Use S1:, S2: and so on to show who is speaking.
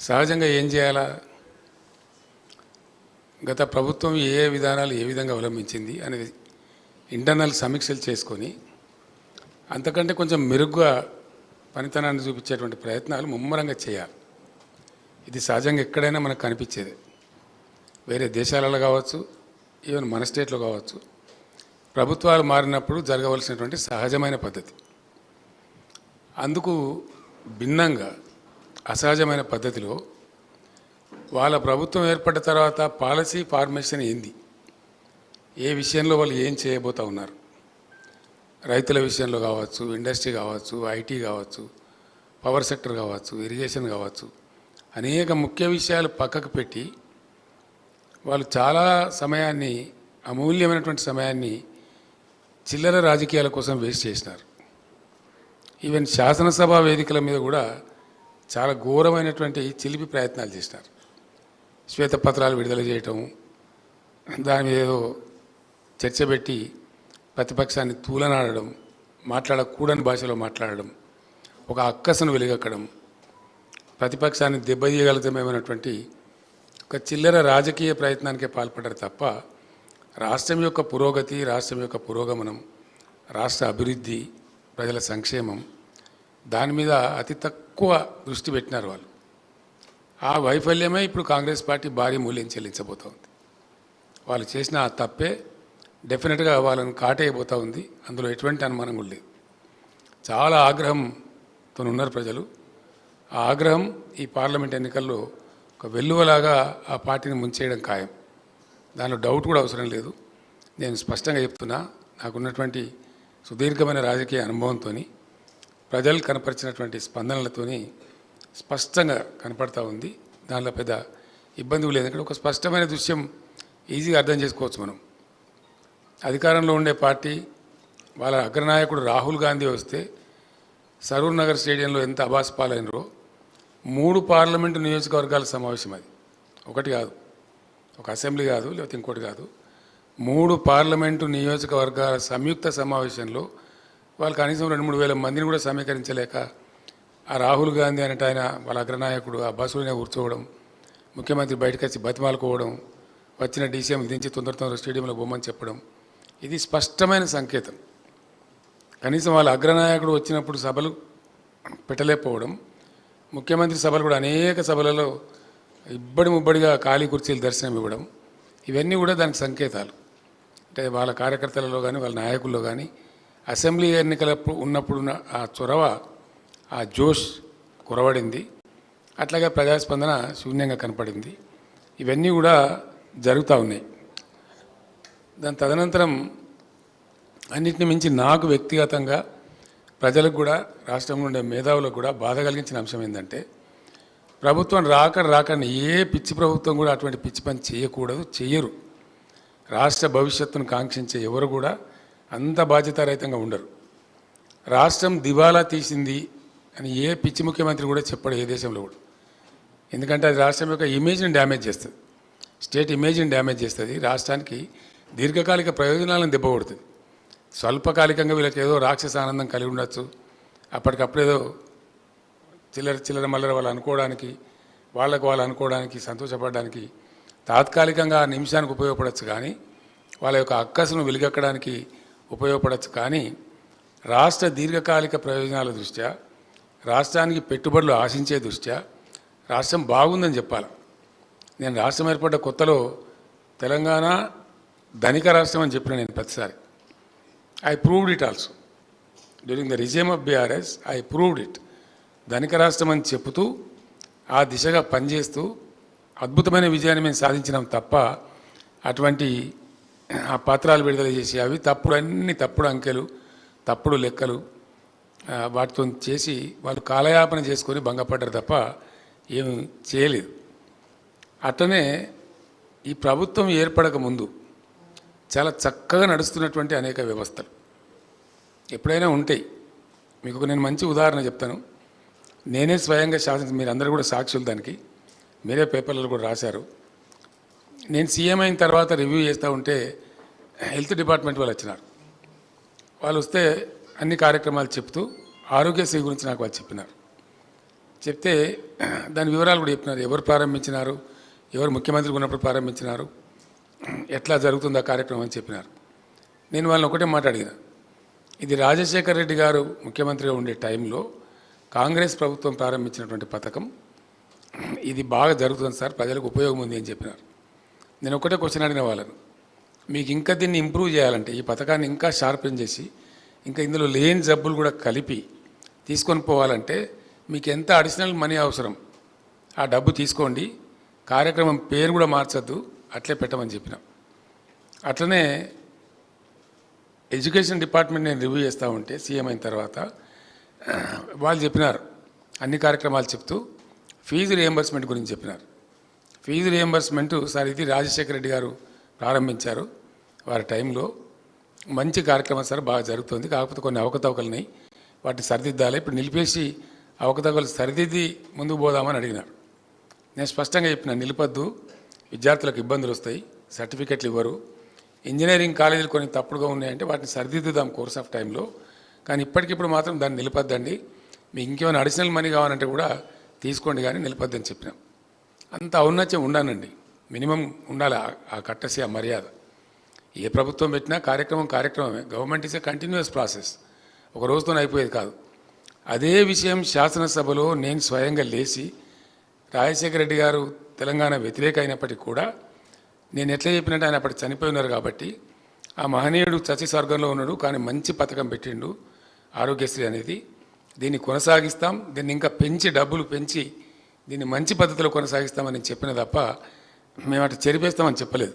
S1: సహజంగా ఏం చేయాలా? గత ప్రభుత్వం ఏ ఏ విధానాలు ఏ విధంగా అవలంబించింది అనేది ఇంటర్నల్ సమీక్షలు చేసుకొని అంతకంటే కొంచెం మెరుగ్గా పనితనాన్ని చూపించేటువంటి ప్రయత్నాలు ముమ్మరంగా చేయాలి. ఇది సహజంగా ఎక్కడైనా మనకు కనిపించేది. వేరే దేశాలలో కావచ్చు ఈవెన్ మన స్టేట్లో కావచ్చు ప్రభుత్వాలు మారినప్పుడు జరగవలసినటువంటి సహజమైన పద్ధతి. అందుకు భిన్నంగా అసహజమైన పద్ధతిలో వాళ్ళ ప్రభుత్వం ఏర్పడ్డ తర్వాత పాలసీ ఫార్మేషన్ ఏంది? ఏ విషయంలో వాళ్ళు ఏం చేయబోతా ఉన్నారు? రైతుల విషయంలో కావచ్చు ఇండస్ట్రీ కావచ్చు ఐటీ కావచ్చు పవర్ సెక్టర్ కావచ్చు ఇరిగేషన్ కావచ్చు అనేక ముఖ్య విషయాలు పక్కకు పెట్టి వాళ్ళు చాలా సమయాన్ని అమూల్యమైనటువంటి సమయాన్ని చిల్లర రాజకీయాల కోసం వేస్ట్ చేసినారు. ఈవెన్ శాసనసభ వేదికల మీద కూడా చాలా ఘోరమైనటువంటి చిలిపి ప్రయత్నాలు చేసినారు. శ్వేతపత్రాలు విడుదల చేయటం దాని మీద ఏదో చర్చ పెట్టి ప్రతిపక్షాన్ని తూలనాడడం మాట్లాడకూడని భాషలో మాట్లాడడం ఒక అక్కసను వెలుగక్కడం ప్రతిపక్షాన్ని దెబ్బతీయగలుగుతామేమైనటువంటి ఒక చిల్లర రాజకీయ ప్రయత్నానికే పాల్పడ్డారు తప్ప రాష్ట్రం యొక్క పురోగతి రాష్ట్రం యొక్క పురోగమనం రాష్ట్ర అభివృద్ధి ప్రజల సంక్షేమం దాని మీద అతి తక్కువ దృష్టి పెట్టినారు వాళ్ళు. ఆ వైఫల్యమే ఇప్పుడు కాంగ్రెస్ పార్టీ భారీ మూల్యం చెల్లించబోతోంది. వాళ్ళు చేసిన ఆ తప్పే డెఫినెట్గా వాళ్ళని కాటేయబోతూ ఉంది. అందులో ఎటువంటి అనుమానం కూడా లేదు. చాలా ఆగ్రహంతో ఉన్నారు ప్రజలు. ఆ ఆగ్రహం ఈ పార్లమెంట్ ఎన్నికల్లో ఒక వెల్లువలాగా ఆ పార్టీని ముంచేయడం ఖాయం. దానిలో డౌట్ కూడా అవసరం లేదు. నేను స్పష్టంగా చెప్తున్నా నాకున్నటువంటి సుదీర్ఘమైన రాజకీయ అనుభవంతో ప్రజలు కనపరిచినటువంటి స్పందనలతోని స్పష్టంగా కనపడతా ఉంది. దానిలో పెద్ద ఇబ్బంది లేదు. ఎందుకంటే ఒక స్పష్టమైన దృశ్యం ఈజీగా అర్థం చేసుకోవచ్చు మనం. అధికారంలో ఉండే పార్టీ వాళ్ళ అగ్రనాయకుడు రాహుల్ గాంధీ వస్తే సరూర్ నగర్ స్టేడియంలో ఎంత అబాస్ పాలైనరో మూడు పార్లమెంటు నియోజకవర్గాల సమావేశం అది. ఒకటి కాదు. ఒక అసెంబ్లీ కాదు లేకపోతే ఇంకోటి కాదు. మూడు పార్లమెంటు నియోజకవర్గాల సంయుక్త సమావేశంలో వాళ్ళు కనీసం రెండు మూడు వేల మందిని కూడా సమీకరించలేక ఆ రాహుల్ గాంధీ అనేట ఆయన వాళ్ళ అగ్రనాయకుడు ఆ బస్సులోనే కూర్చోవడం ముఖ్యమంత్రి బయటకు వచ్చి బతిమాలుకోవడం వచ్చిన డీసీఎం దించి తొందర తొందర స్టేడియంలో బొమ్మని చెప్పడం ఇది స్పష్టమైన సంకేతం. కనీసం వాళ్ళ అగ్రనాయకుడు వచ్చినప్పుడు సభలు పెట్టలేకపోవడం ముఖ్యమంత్రి సభలు కూడా అనేక సభలలో ఇబ్బడి ముబ్బడిగా ఖాళీ కుర్చీలు దర్శనం ఇవ్వడం ఇవన్నీ కూడా దానికి సంకేతాలు. అంటే వాళ్ళ కార్యకర్తలలో కానీ వాళ్ళ నాయకుల్లో కానీ అసెంబ్లీ ఎన్నికల ఉన్నప్పుడున్న ఆ చొరవ ఆ జోష్ కురవడింది. అట్లాగే ప్రజాస్పందన శూన్యంగా కనపడింది. ఇవన్నీ కూడా జరుగుతూ ఉన్నాయి. దాని తదనంతరం అన్నిటిని మించి నాకు వ్యక్తిగతంగా ప్రజలకు కూడా రాష్ట్రంలో ఉండే మేధావులకు కూడా బాధ కలిగించిన అంశం ఏంటంటే ప్రభుత్వం రాక రాకని ఏ పిచ్చి ప్రభుత్వం కూడా అటువంటి పిచ్చి పని చేయకూడదు చేయరు రాష్ట్ర భవిష్యత్తును కాంక్షించే ఎవరు కూడా అంత బాధ్యతారహితంగా ఉండరు. రాష్ట్రం దివాలా తీసింది అని ఏ పిచ్చి ముఖ్యమంత్రి కూడా చెప్పడు ఏ దేశంలో కూడా. ఎందుకంటే అది రాష్ట్రం యొక్క ఇమేజ్ని డ్యామేజ్ చేస్తుంది. స్టేట్ ఇమేజ్ని డ్యామేజ్ చేస్తుంది. రాష్ట్రానికి దీర్ఘకాలిక ప్రయోజనాలను దెబ్బకొడుతుంది. స్వల్పకాలికంగా వీళ్ళకి ఏదో రాక్షస ఆనందం కలిగి ఉండొచ్చు. అప్పటికప్పుడు ఏదో చిల్లర చిల్లర మల్లర వాళ్ళు అనుకోవడానికి వాళ్ళకు వాళ్ళు అనుకోవడానికి సంతోషపడడానికి తాత్కాలికంగా ఆ నిమిషానికి ఉపయోగపడవచ్చు కానీ వాళ్ళ యొక్క అక్కసును వెలుగక్కడానికి ఉపయోగపడవచ్చు కానీ రాష్ట్ర దీర్ఘకాలిక ప్రయోజనాల దృష్ట్యా రాష్ట్రానికి పెట్టుబడులు ఆశించే దృష్ట్యా రాష్ట్రం బాగుందని చెప్పాలి. నేను రాష్ట్రం ఏర్పడ్డ కొత్తలో తెలంగాణ ధనిక రాష్ట్రం అని చెప్పిన నేను ప్రతిసారి. I proved it also during the regime of BRS I proved it ధనిక రాష్ట్రం అని చెబుతూ ఆ దిశగా పనిచేస్తూ అద్భుతమైన విజయాన్ని మేము సాధించినాం తప్ప అటువంటి ఆ పత్రాలు విడుదల చేసి అవి తప్పుడు అన్ని తప్పుడు అంకెలు తప్పుడు లెక్కలు వాటితో చేసి వాళ్ళు కాలయాపన చేసుకొని భంగపడ్డారు తప్ప ఏమి చేయలేదు. అట్లనే ఈ ప్రభుత్వం ఏర్పడక ముందు చాలా చక్కగా నడుస్తున్నటువంటి అనేక వ్యవస్థలు ఎప్పుడైనా ఉంటాయి. మీకు నేను మంచి ఉదాహరణ చెప్తాను. నేనే స్వయంగా శాసన మీరందరూ కూడా సాక్షులు దానికి. మీరే పేపర్లలో కూడా రాశారు. నేను సీఎం అయిన తర్వాత రివ్యూ చేస్తూ ఉంటే హెల్త్ డిపార్ట్మెంట్ వాళ్ళు వచ్చినారు. వాళ్ళు వస్తే అన్ని కార్యక్రమాలు చెప్తూ ఆరోగ్యశ్రీ గురించి నాకు వాళ్ళు చెప్పినారు. చెప్తే దాని వివరాలు కూడా చెప్పినారు. ఎవరు ప్రారంభించినారు? ఎవరు ముఖ్యమంత్రి ఉన్నప్పుడు ప్రారంభించినారు? ఎట్లా జరుగుతుంది ఆ కార్యక్రమం అని చెప్పినారు. నేను వాళ్ళని ఒకటే మాట్లాడిన ఇది రాజశేఖర్ రెడ్డి గారు ముఖ్యమంత్రిగా ఉండే టైంలో కాంగ్రెస్ ప్రభుత్వం ప్రారంభించినటువంటి పథకం ఇది బాగా జరుగుతుంది సార్ ప్రజలకు ఉపయోగం ఉంది అని చెప్పినారు. నేను ఒకటే క్వశ్చన్ అడిగిన వాళ్ళను. మీకు ఇంకా దీన్ని ఇంప్రూవ్ చేయాలంటే ఈ పథకాన్ని ఇంకా షార్పెన్ చేసి ఇంకా ఇందులో లేని జబ్బులు కూడా కలిపి తీసుకొని పోవాలంటే మీకు ఎంత అడిషనల్ మనీ అవసరం? ఆ డబ్బు తీసుకోండి. కార్యక్రమం పేరు కూడా మార్చొద్దు. అట్లే పెట్టమని చెప్పిన. అట్లనే ఎడ్యుకేషన్ డిపార్ట్మెంట్ నేను రివ్యూ చేస్తూ ఉంటే సీఎం అయిన తర్వాత వాళ్ళు చెప్పినారు. అన్ని కార్యక్రమాలు చెప్తూ ఫీజు రియంబర్స్మెంట్ గురించి చెప్పినారు. ఫీజు రియంబర్స్మెంట్ సార్ ఇది రాజశేఖర రెడ్డి గారు ప్రారంభించారు వారి టైంలో. మంచి కార్యక్రమం సార్ బాగా జరుగుతుంది. కాకపోతే కొన్ని అవకతవకలున్నాయి. వాటిని సరిదిద్దాలి. ఇప్పుడు నిలిపేసి అవకతవకలు సరిదిద్ది ముందుకు పోదామని అడిగినాడు నేను స్పష్టంగా చెప్పిన నిలిపద్దు. విద్యార్థులకు ఇబ్బందులు వస్తాయి. సర్టిఫికెట్లు ఇవ్వరు. ఇంజనీరింగ్ కాలేజీలు కొన్ని తప్పుడుగా ఉన్నాయంటే వాటిని సరిదిద్దుదాం కోర్స్ ఆఫ్ టైంలో. కానీ ఇప్పటికిప్పుడు మాత్రం దాన్ని నిలిపొద్దండి. మీకు ఇంకేమైనా అడిషనల్ మనీ కావాలంటే కూడా తీసుకోండి కానీ నిలపద్దని చెప్పినాం. అంత ఔన్నత్యం ఉండానండి మినిమం ఉండాలి ఆ- కట్టసి ఆ మర్యాద. ఏ ప్రభుత్వం పెట్టినా కార్యక్రమం కార్యక్రమమే. Government is a continuous process ఒక రోజుతో అయిపోయేది కాదు. అదే విషయం శాసనసభలో నేను స్వయంగా లేచి రాజశేఖర రెడ్డి గారు తెలంగాణ వ్యతిరేక అయినప్పటికీ కూడా నేను ఎట్లా చెప్పినట్టు ఆయన అప్పటి చనిపోయి ఉన్నారు కాబట్టి ఆ మహనీయుడు చచ్చి స్వర్గంలో ఉన్నాడు కానీ మంచి పథకం పెట్టిండు ఆరోగ్యశ్రీ అనేది. దీన్ని కొనసాగిస్తాం. దీన్ని ఇంకా పెంచి డబ్బులు పెంచి దీన్ని మంచి పద్ధతిలో కొనసాగిస్తామని చెప్పిన తప్ప మేము అటు చెరిపేస్తామని చెప్పలేదు.